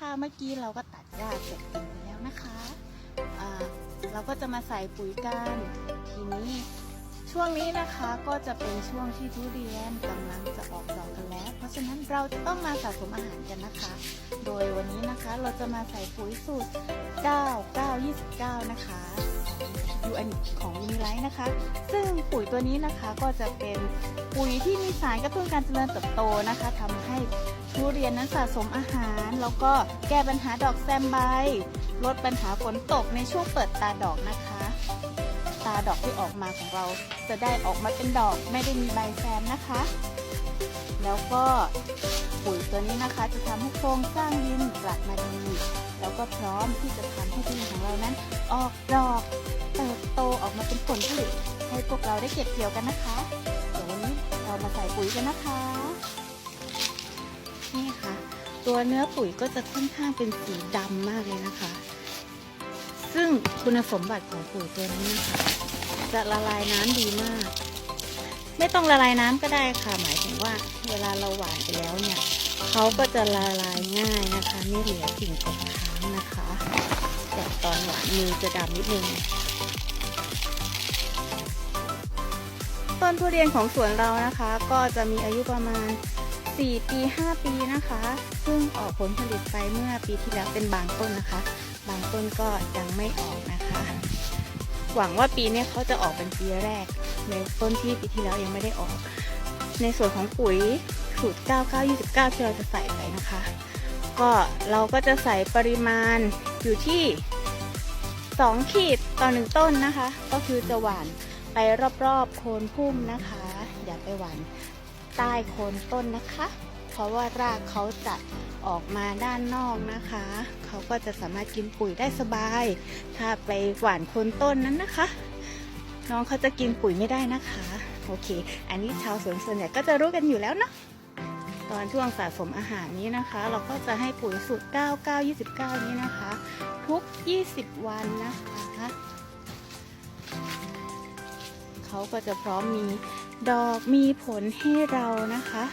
ค่ะเมื่อกี้เราก็ตัดหญ้าเสร็จกันแล้วนะคะเราก็จะมาใส่ปุ๋ยกันทีนี้ช่วงนี้นะคะก็จะเป็นช่วงที่ทุเรียนกำลังจะออกดอกกันแล้ว เพราะฉะนั้นเราจะต้องมาสะสมอาหารกันนะคะ โดยวันนี้นะคะเราจะมาใส่ปุ๋ยสูตร 9929 นะคะยูอันของยูนิไลท์นะคะ ซึ่งปุ๋ยตัวนี้นะคะก็จะเป็นปุ๋ยที่มีสารกระตุ้นการเจริญเติบโตนะคะทำให้ ทุเรียนนั้นสะสมอาหาร แล้วก็แก้ปัญหาดอกแซมใบ ลดปัญหาฝนตกในช่วงเปิดตาดอกนะคะ ตาดอกที่ออกมาของเราจะได้ออกมาเป็นดอกไม่ได้มีใบแซมนะคะ แล้วก็ปุ๋ยตัวนี้นะคะจะทำให้โครงสร้างดินกลับมาดีแล้วก็พร้อมที่จะทำให้ดินของเรานั้น ออกดอกเติบโตออกมาเป็นผลผลิตให้พวกเราได้เก็บเกี่ยวกันนะคะ เดี๋ยววันนี้เรามาใส่ปุ๋ยกันนะคะนี่ค่ะ ตัวเนื้อปุ๋ยก็จะค่อนข้างเป็นสีดำมากเลยนะคะ ซึ่งคุณสมบัติของปุ๋ยตัวนี้นะคะจะละลายน้ำดีมาก ไม่ต้องละลายน้ำก็ได้ค่ะ หมายถึงว่า เวลาเราหวานไปแล้วเนี่ยเขาก็จะละลายง่ายนะคะ ไม่เหลือสิ่งตกค้างนะคะแต่ตอนหวานมือจะดำนิดนึงต้นทุเรียนของสวนเรานะคะ ก็จะมีอายุประมาณ 4 ปี 5 ปีนะคะซึ่งออกผลผลิตไปเมื่อปีที่แล้วเป็นบางต้นนะคะ บางต้นก็ยังไม่ออกนะคะ หวังว่าปีนี้เขาจะออกเป็นปีแรก ในต้นที่ปีที่แล้วยังไม่ได้ออก ในส่วนของปุ๋ยสูตร 9929 ที่เราจะใส่ไปนะคะ ก็เราก็จะใส่ปริมาณอยู่ที่ 2 ขีดต่อหนึ่งต้นนะคะ ก็คือจะหว่านไปรอบๆโคนพุ่มนะคะ อย่าไปหว่าน ใต้โคนต้นนะคะ เพราะว่ารากเขาจะออกมาด้านนอกนะคะ เขาก็จะสามารถกินปุ๋ยได้สบาย ถ้าไปหว่านโคนต้นนั้นนะคะ น้องเขาจะกินปุ๋ยไม่ได้นะคะ โอเค อันนี้ชาวสวนส่วนใหญ่ก็จะรู้กันอยู่แล้วเนาะตอนช่วงสะสมอาหารนี้นะคะ เราก็จะให้ปุ๋ยสูตร 9929 นี้นะคะ ทุก 20 วันนะคะ เขาก็จะพร้อมมี ดอกมีผลให้เรานะคะ